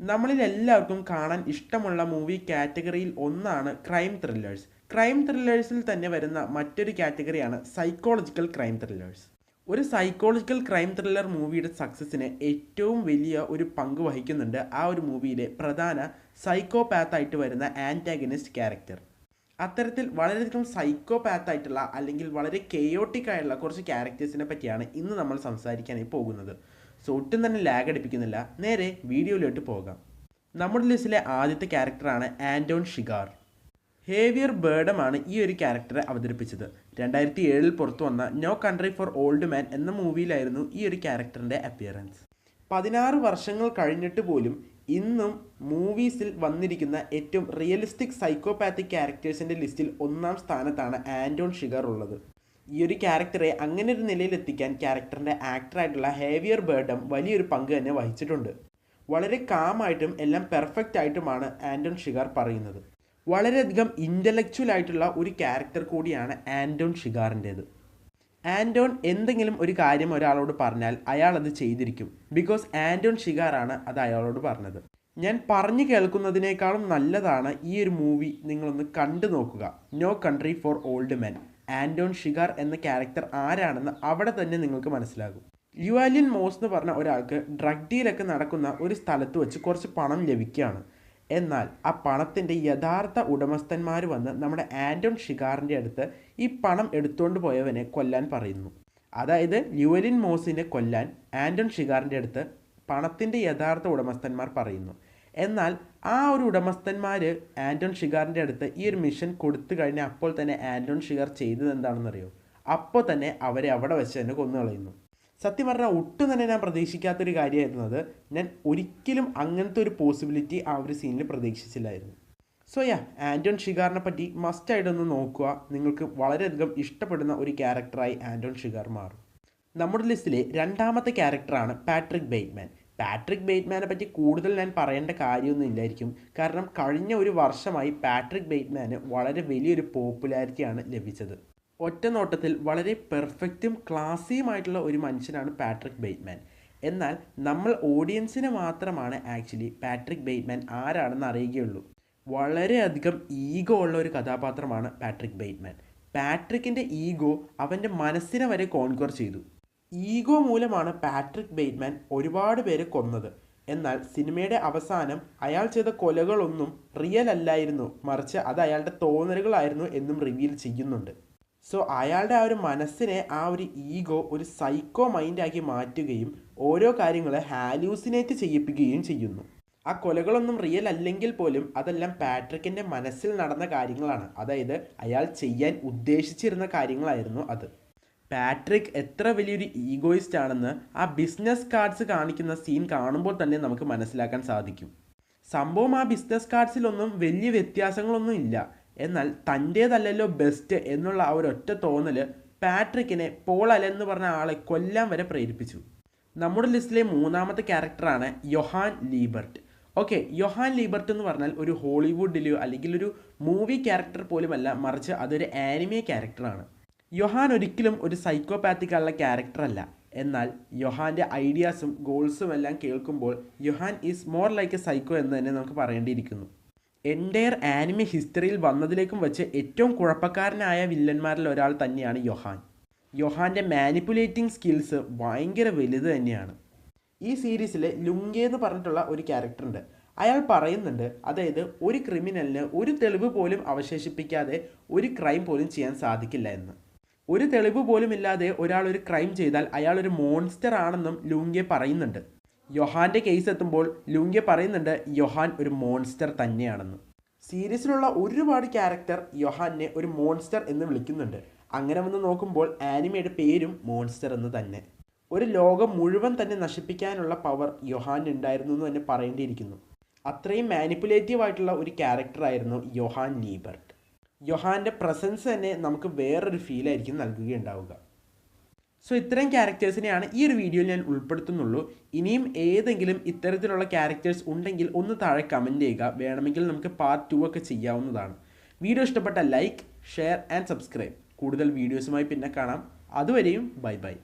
നമ്മളിൽ എല്ലാവർക്കും കാണാൻ ഇഷ്ടമുള്ള മൂവി കാറ്റഗറിയിൽ ഒന്നാണ് ക്രൈം ത്രില്ലേഴ്സ് ക്രൈം ത്രില്ലേഴ്സിൽ തന്നെ വരുന്ന മറ്റൊരു കാറ്റഗറിയാണ് സൈക്കോളജിക്കൽ ക്രൈം ത്രില്ലേഴ്സ് ഒരു സൈക്കോളജിക്കൽ ക്രൈം ത്രില്ലർ മൂവിയുടെ സക്സസ്സിന് ഏറ്റവും വലിയ ഒരു പങ്ക് വഹിക്കുന്നുണ്ട് ആ ഒരു മൂവിയിലെ പ്രധാന സൈക്കോപാത്തായിട്ട് വരുന്ന ആന്റാഗനിസ്റ്റ് ക്യാരക്ടർ അത്തരത്തിൽ വളരെയധികം സൈക്കോപാത്ത് ആയിട്ടുള്ള അല്ലെങ്കിൽ വളരെ കെയോട്ടിക് കുറച്ച് ക്യാരക്ടേഴ്സിനെ പറ്റിയാണ് ഇന്ന് നമ്മൾ സംസാരിക്കാനായി പോകുന്നത്. സോ ഒട്ടും തന്നെ ലാഗ് അടിപ്പിക്കുന്നില്ല. നേരെ വീഡിയോയിലോട്ട് പോകാം. നമ്മുടെ ലിസ്റ്റിലെ ആദ്യത്തെ ക്യാരക്ടറാണ് ആന്റോൺ ഷിഗാർ. ഹേവിയർ ബേർഡമാണ് ഈ ഒരു ക്യാരക്ടറെ അവതരിപ്പിച്ചത്. രണ്ടായിരത്തി ഏഴിൽ പുറത്തു വന്ന no country for old man എന്ന മൂവിയിലായിരുന്നു ഈ ഒരു ക്യാരക്ടറിന്റെ അപ്പിയറൻസ് പതിനാറ് വർഷങ്ങൾ കഴിഞ്ഞിട്ട് പോലും ഇന്നും മൂവീസിൽ വന്നിരിക്കുന്ന ഏറ്റവും റിയലിസ്റ്റിക് സൈക്കോപാത്തിക് ക്യാരക്ടേഴ്സിന്റെ ലിസ്റ്റിൽ ഒന്നാം സ്ഥാനത്താണ് ആന്റോൺ ഷിഗർ ഉള്ളത്. ഈ ഒരു ക്യാരക്ടറെ അങ്ങനെ ഒരു നിലയിലെത്തിക്കാൻ ക്യാരക്ടറിന്റെ ആക്ടറായിട്ടുള്ള ഹേവിയർ ബേർഡം വലിയൊരു പങ്ക് തന്നെ വഹിച്ചിട്ടുണ്ട്. വളരെ കാമായിട്ടും എല്ലാം പെർഫെക്റ്റ് ആയിട്ടുമാണ് ആന്റോൺ ഷിഗാർ പറയുന്നത്. വളരെയധികം ഇന്റലക്ച്വൽ ആയിട്ടുള്ള ഒരു ക്യാരക്ടർ കൂടിയാണ് ആന്റോൺ ഷിഗാറിന്റേത്. ആന്റോൺ എന്തെങ്കിലും ഒരു കാര്യം ഒരാളോട് പറഞ്ഞാൽ അയാൾ അത് ചെയ്തിരിക്കും. ബിക്കോസ് ആന്റോൺ ഷിഗാറാണ് അത് അയാളോട് പറഞ്ഞത്. ഞാൻ പറഞ്ഞു കേൾക്കുന്നതിനേക്കാളും നല്ലതാണ് ഈ ഒരു മൂവി നിങ്ങളൊന്ന് കണ്ടു നോക്കുക no country for old men Anton Chigurh എന്ന ക്യാരക്ടർ ആരാണെന്ന് അവിടെ തന്നെ നിങ്ങൾക്ക് മനസ്സിലാകും. യുവാലിൻ മോസ് എന്ന് പറഞ്ഞ ഒരാൾക്ക് ഡ്രഗ് ഡീലൊക്കെ നടക്കുന്ന ഒരു സ്ഥലത്ത് വെച്ച് കുറച്ച് പണം ലഭിക്കുകയാണ്. എന്നാൽ ആ പണത്തിന്റെ യഥാർത്ഥ ഉടമസ്ഥന്മാർ വന്ന് നമ്മുടെ ആന്റോൺ ഷിഗാറിന്റെ അടുത്ത് ഈ പണം എടുത്തുകൊണ്ട് പോയവനെ കൊല്ലാൻ പറയുന്നു. അതായത് യുവലിൻ മോസിനെ കൊല്ലാൻ ആന്റോൺ ഷിഗാറിന്റെ അടുത്ത് പണത്തിന്റെ യഥാർത്ഥ ഉടമസ്ഥന്മാർ പറയുന്നു. എന്നാൽ ആ ഒരു ഉടമസ്ഥന്മാർ ആന്റോൺ ഷിഗാറിന്റെ അടുത്ത് ഈ ഒരു മിഷൻ കൊടുത്തു കഴിഞ്ഞാൽ അപ്പോൾ തന്നെ ആന്റോൺ ഷിഗാർ ചെയ്തത് എന്താണെന്നറിയോ? അപ്പോൾ തന്നെ അവരെ അവിടെ വെച്ച് തന്നെ കൊന്നു കളയുന്നു. സത്യം പറഞ്ഞാൽ ഒട്ടും തന്നെ ഞാൻ പ്രതീക്ഷിക്കാത്തൊരു കാര്യമായിരുന്നത് ഞാൻ ഒരിക്കലും അങ്ങനത്തെ ഒരു പോസിബിലിറ്റി ആ ഒരു സീനിൽ പ്രതീക്ഷിച്ചില്ലായിരുന്നു. സോ യാ ആന്റോൺ ഷിഗാറിനെ പറ്റി മസ്റ്റായിട്ടൊന്ന് നോക്കുക. നിങ്ങൾക്ക് വളരെയധികം ഇഷ്ടപ്പെടുന്ന ഒരു ക്യാരക്ടറായി ആന്റോൺ ഷിഗാർ മാറും. നമ്മുടെ ലിസ്റ്റിലെ രണ്ടാമത്തെ ക്യാരക്ടറാണ് പാട്രിക് ബെയ്റ്റ്മാൻ പാട്രിക് ബെയ്റ്റ്മാനെ പറ്റി കൂടുതൽ ഞാൻ പറയേണ്ട കാര്യമൊന്നും ഇല്ലായിരിക്കും. കാരണം കഴിഞ്ഞ ഒരു വർഷമായി പാട്രിക് ബെയ്റ്റ്മാന് വളരെ വലിയൊരു പോപ്പുലാരിറ്റിയാണ് ലഭിച്ചത്. ഒറ്റ നോട്ടത്തിൽ വളരെ പെർഫെക്റ്റും ക്ലാസിയുമായിട്ടുള്ള ഒരു മനുഷ്യനാണ് പാട്രിക് ബെയ്റ്റ്മാൻ എന്നാൽ നമ്മൾ ഓഡിയൻസിന് മാത്രമാണ് ആക്ച്വലി പാട്രിക് ബെയ്റ്റ്മാൻ ആരാണെന്ന് അറിയുകയുള്ളൂ. വളരെയധികം ഈഗോ ഉള്ള ഒരു കഥാപാത്രമാണ് പാട്രിക് ബെയ്റ്റ്മാൻ പാട്രിക്കിന്റെ ഈഗോ അവന്റെ മനസ്സിനെ വരെ കോൺക്വർ ചെയ്തു. ഈഗോ മൂലമാണ് പാട്രിക് ബെയ്റ്റ്മാൻ ഒരുപാട് പേരെ കൊന്നത്. എന്നാൽ സിനിമയുടെ അവസാനം അയാൾ ചെയ്ത കൊലകളൊന്നും റിയൽ അല്ലായിരുന്നു. മറിച്ച് അത് അയാളുടെ തോന്നലുകളായിരുന്നു എന്നും റിവീൽ ചെയ്യുന്നുണ്ട്. സോ അയാളുടെ ആ ഒരു മനസ്സിനെ ആ ഒരു ഈഗോ ഒരു സൈക്കോ മൈൻഡാക്കി മാറ്റുകയും ഓരോ കാര്യങ്ങളെ ഹാലൂസിനേറ്റ് ചെയ്യിപ്പിക്കുകയും ചെയ്യുന്നു. ആ കൊലകളൊന്നും റിയൽ അല്ലെങ്കിൽ പോലും അതെല്ലാം പാട്രിക്കിന്റെ മനസ്സിൽ നടന്ന കാര്യങ്ങളാണ്. അതായത് അയാൾ ചെയ്യാൻ ഉദ്ദേശിച്ചിരുന്ന കാര്യങ്ങളായിരുന്നു അത്. പാട്രിക് എത്ര വലിയൊരു ഈഗോയിസ്റ്റ് ആണെന്ന് ആ ബിസിനസ് കാർഡ്സ് കാണിക്കുന്ന സീൻ കാണുമ്പോൾ തന്നെ നമുക്ക് മനസ്സിലാക്കാൻ സാധിക്കും. സംഭവം ആ ബിസിനസ് കാർഡ്സിലൊന്നും വലിയ വ്യത്യാസങ്ങളൊന്നും ഇല്ല. എന്നാൽ തന്റേതല്ലല്ലോ ബെസ്റ്റ് എന്നുള്ള ആ ഒരു ഒറ്റ തോന്നൽ പാട്രിക്കിനെ പോൾ അലൻ എന്ന് പറഞ്ഞ ആളെ കൊല്ലാൻ വരെ പ്രേരിപ്പിച്ചു. നമ്മുടെ ലിസ്റ്റിലെ മൂന്നാമത്തെ ക്യാരക്ടറാണ് Johan Liebert. Okay Johan Liebert എന്ന് പറഞ്ഞാൽ ഒരു ഹോളിവുഡിലെയോ അല്ലെങ്കിൽ ഒരു മൂവി ക്യാരക്ടർ പോലുമല്ല മറിച്ച് അതൊരു ആനിമേ ക്യാരക്ടറാണ്. യൊഹാൻ ഒരിക്കലും ഒരു സൈക്കോപാത്തിക് ഉള്ള ക്യാരക്ടറല്ല എന്നാൽ യൊഹാന്റെ ഐഡിയാസും ഗോൾസും എല്ലാം കേൾക്കുമ്പോൾ Johan is more like a psycho എന്ന് തന്നെ നമുക്ക് പറയേണ്ടിയിരിക്കുന്നു. എന്റയർ ആനിമ ഹിസ്റ്ററിയിൽ വന്നതിലേക്കും വെച്ച് ഏറ്റവും കുഴപ്പക്കാരനായ വില്ലന്മാരിൽ ഒരാൾ തന്നെയാണ് യൊഹാൻ. യൊഹാന്റെ മാനിപ്പുലേറ്റിംഗ് സ്കിൽസ് ഭയങ്കര വലുത് തന്നെയാണ്. ഈ സീരീസിലെ ലുങ്കെ എന്ന് പറഞ്ഞിട്ടുള്ള ഒരു ക്യാരക്ടറുണ്ട് അയാൾ പറയുന്നുണ്ട് അതായത് ഒരു ക്രിമിനലിന് ഒരു തെളിവ് പോലും അവശേഷിപ്പിക്കാതെ ഒരു ക്രൈം പോലും ചെയ്യാൻ സാധിക്കില്ല എന്ന്. ഒരു തെളിവ് പോലും ഇല്ലാതെ ഒരാൾ ഒരു ക്രൈം ചെയ്താൽ അയാൾ ഒരു മോൺസ്റ്റർ ആണെന്നും ലുങ്കെ പറയുന്നുണ്ട്. യൊഹാന്റെ കേസ് എത്തുമ്പോൾ ലുങ്കെ പറയുന്നുണ്ട് യൊഹാൻ ഒരു മോൺസ്റ്റർ തന്നെയാണെന്ന്. സീരീസിലുള്ള ഒരുപാട് ക്യാരക്ടർ യൊഹാനെ ഒരു മോൺസ്റ്റർ എന്ന് വിളിക്കുന്നുണ്ട്. അങ്ങനെ വന്ന് നോക്കുമ്പോൾ ആനിമയുടെ പേരും മോൺസ്റ്റർ എന്ന് തന്നെ. ഒരു ലോകം മുഴുവൻ തന്നെ നശിപ്പിക്കാനുള്ള പവർ യൊഹാൻ ഉണ്ടായിരുന്നു എന്ന് തന്നെ പറയേണ്ടിയിരിക്കുന്നു. അത്രയും മാനിപ്പുലേറ്റീവ് ആയിട്ടുള്ള ഒരു ക്യാരക്ടറായിരുന്നു യൊഹാൻ ലീബർട്ട് യൊഹാന്റെ പ്രസൻസ് തന്നെ നമുക്ക് വേറൊരു ഫീലായിരിക്കും നൽകുകയുണ്ടാവുക. സോ ഇത്തരം ക്യാരക്ടേഴ്സിനെയാണ് ഈ ഒരു വീഡിയോയിൽ ഞാൻ ഉൾപ്പെടുത്തുന്നുള്ളൂ. ഇനിയും ഏതെങ്കിലും ഇത്തരത്തിലുള്ള ക്യാരക്ടേഴ്സ് ഉണ്ടെങ്കിൽ ഒന്ന് താഴെ കമന്റ് ചെയ്യുക. വേണമെങ്കിൽ നമുക്ക് പാർട്ട് ടു ഒക്കെ ചെയ്യാവുന്നതാണ്. വീഡിയോ ഇഷ്ടപ്പെട്ട ലൈക്ക് ഷെയർ ആൻഡ് സബ്സ്ക്രൈബ് കൂടുതൽ വീഡിയോസുമായി പിന്നെ കാണാം. അതുവരെയും ബൈ ബൈ